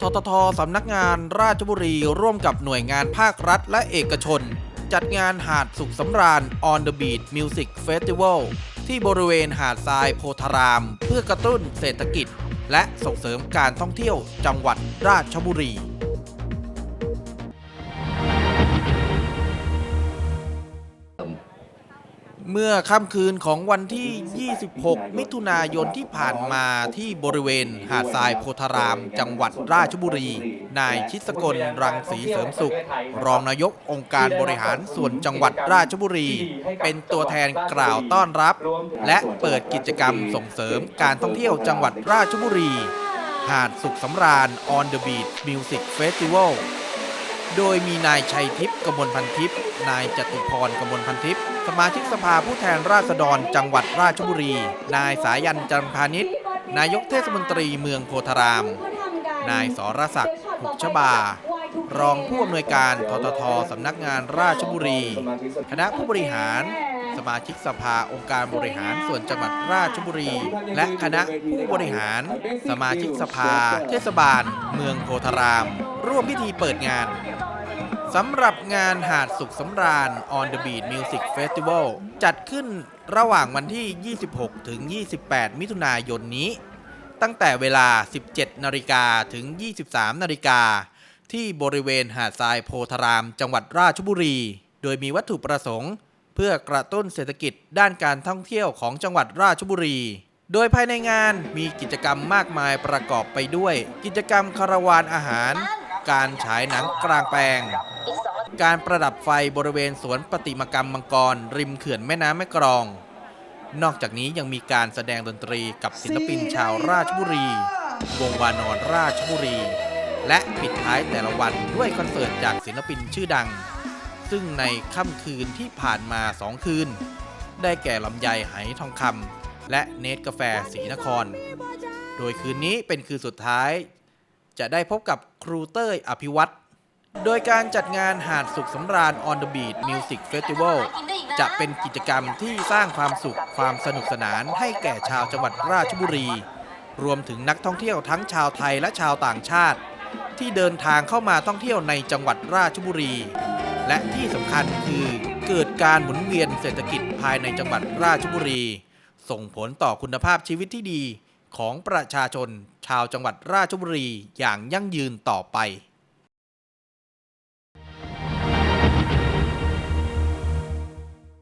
ทททสำนักงานราชบุรีร่วมกับหน่วยงานภาครัฐและเอกชน จัดงานหาดสุขสำราญ On the Beach Music Festival ที่บริเวณหาดทรายโพธาราม เพื่อกระตุ้นเศรษฐกิจ และส่งเสริมการท่องเที่ยวจังหวัดราชบุรี เมื่อค่ำคืนของวันที่ 26 มิถุนายนที่ผ่านมาที่บริเวณหาดทรายโพธาราม จังหวัดราชบุรี นายชิสกลรังสีเสริมสุข รองนายกองค์การบริหารส่วนจังหวัดราชบุรี เป็นตัวแทนกล่าวต้อนรับ และเปิดกิจกรรมส่งเสริมการท่องเที่ยวจังหวัดราชบุรี หาดสุขสำราญ On the Beach Music Festival โดยมีนายชัยทิพย์กมลพันทิพย์ นายจตุพรกมลพันทิพย์ สมาชิกสภาผู้แทนราษฎรจังหวัดราชบุรี นายสายันจันพาณิชย์นายกเทศมนตรีเมืองโพธาราม นายสรศักดิ์หุบชบา รองผู้อำนวยการทททสำนักงานราชบุรี คณะผู้บริหาร สมาชิกสภาองค์การบริหารส่วนจังหวัดราชบุรี และคณะผู้บริหาร สมาชิกสภา เทศบาล เมืองโพธาราม ร่วมพิธีเปิดงาน สำหรับงานหาดสุขสำราญ On the Beach Music Festival จัดขึ้นระหว่างวันที่ 26 ถึง 28 มิถุนายนนี้ ตั้งแต่เวลา 17 นาฬิกาถึง 23 นาฬิกา ที่บริเวณหาดทรายโพธาราม จังหวัดราชบุรี โดยมีวัตถุประสงค์ เพื่อกระตุ้นเศรษฐกิจด้านการท่องเที่ยวของจังหวัดราชบุรีโดยภายในงานมีกิจกรรมมากมายประกอบไปด้วย กิจกรรมคาราวานอาหาร การฉายหนังกลางแปลง การประดับไฟบริเวณสวนประติมากรรมมังกร ริมเขื่อนแม่น้ำแม่กรอง นอกจากนี้ยังมีการแสดงดนตรีกับศิลปินชาวราชบุรี วงวานอนราชบุรี และปิดท้ายแต่ละวันด้วยคอนเสิร์ตจากศิลปินชื่อดัง ซึ่งในค่ำคืนที่ผ่านมาสองคืน ได้แก่ลำไยไหทองคำและเนตกาแฟศรีนคร โดยคืนนี้เป็นคืนสุดท้าย จะได้พบกับครูเต้ยอภิวัตรโดยการจัดงานหาดสุขสำราญ On the Beach Music Festival จะเป็นกิจกรรมที่สร้างความสุขความสนุกสนานให้แก่ชาวจังหวัดราชบุรี รวมถึงนักท่องเที่ยวทั้งชาวไทยและชาวต่างชาติ ที่เดินทางเข้ามาท่องเที่ยวในจังหวัดราชบุรี และที่สำคัญคือเกิดการหมุนเวียนเศรษฐกิจภายในจังหวัดราชบุรี ส่งผลต่อคุณภาพชีวิตที่ดี ของประชาชนชาวจังหวัดราชบุรีอย่างยั่งยืนต่อไป